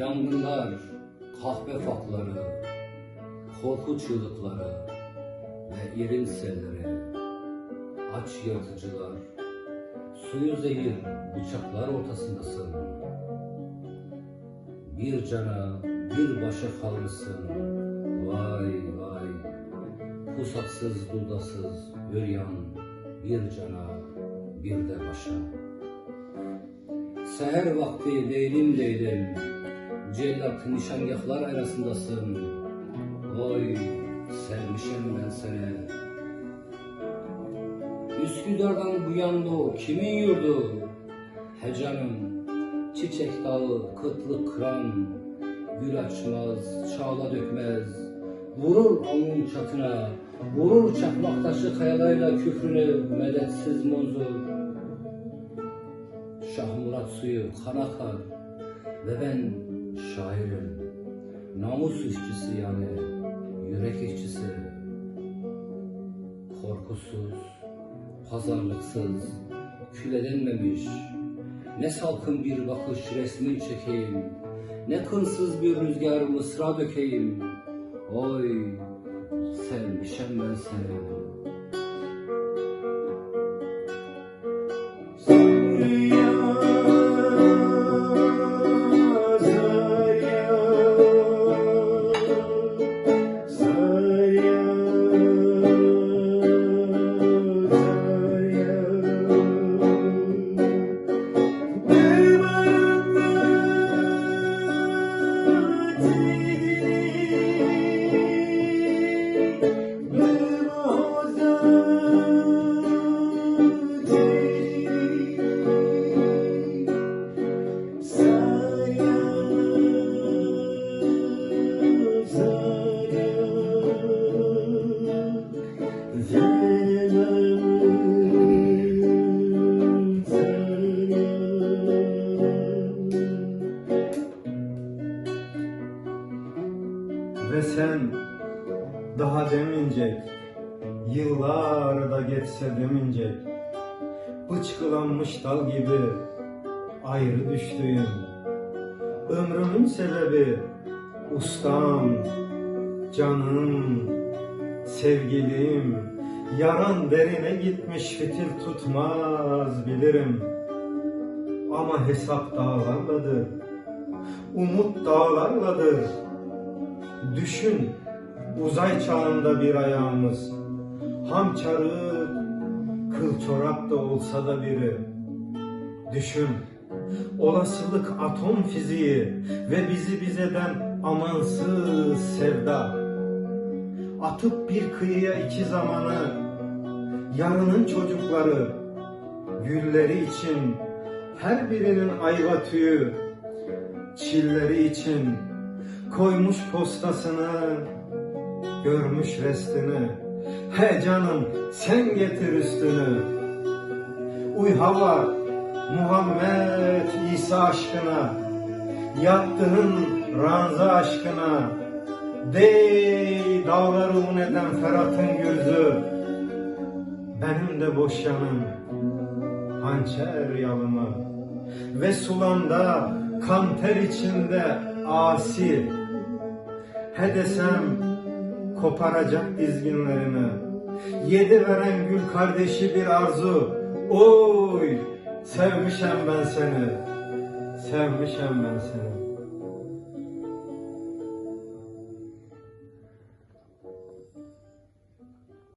Yangınlar, kahve fakları, korku çığlıkları ve irin selleri, aç yırtıcılar, suyu zehir bıçaklar ortasındasın. Bir cana, bir başa kalmışsın. Vay vay, pusaksız, dudasız, büryan, bir cana, bir de başa. Seher vakti leylim leylim, cellat nişangahlar arasındasın. Oy, sevmişim ben seni. Üsküdar'dan bu yanda o kimin yurdu? He canım, çiçek dağı, kıtlık kıran, gül açmaz, çağla dökmez. Vurur onun çatına, vurur çakmak taşı kayalarıyla küfrünü medetsiz muzur. Şah Murat suyu kan akar ve ben şairim. Namus işçisi yani, yürek işçisi. Korkusuz, pazarlıksız, külelenmemiş. Ne salkın bir bakış resmin çekeyim, ne kınsız bir rüzgar mısra dökeyim. Oy, sevmişem ben seni. Ve sen daha demincek, yıllar da geçse demincek, bıçkılanmış dal gibi ayrı düştüğüm, ömrümün sebebi ustam, canım, sevgilim, yaran derine gitmiş fitil tutmaz bilirim. Ama hesap dağlarladır, umut dağlarladır. Düşün uzay çağında bir ayağımız. Ham çarık, kıl çorap da olsa da biri. Düşün olasılık atom fiziği Ve bizi bizeden amansız sevda. Atıp bir kıyıya iki zamanı Yarının çocukları Gülleri için her birinin ayva tüyü Çilleri için koymuş postasını, görmüş restini. He canım sen getir üstünü. Uy hava Muhammed İsa aşkına, yattığın ranza aşkına. Dey dağları un eden Ferhat'ın gözü, benim de boş yanım, hançer yalımı. Ve sulanda kan ter içinde asi He desem koparacak dizginlerini. Yedi veren gül kardeşi bir arzu. Oy sevmişem ben seni. Sevmişem ben seni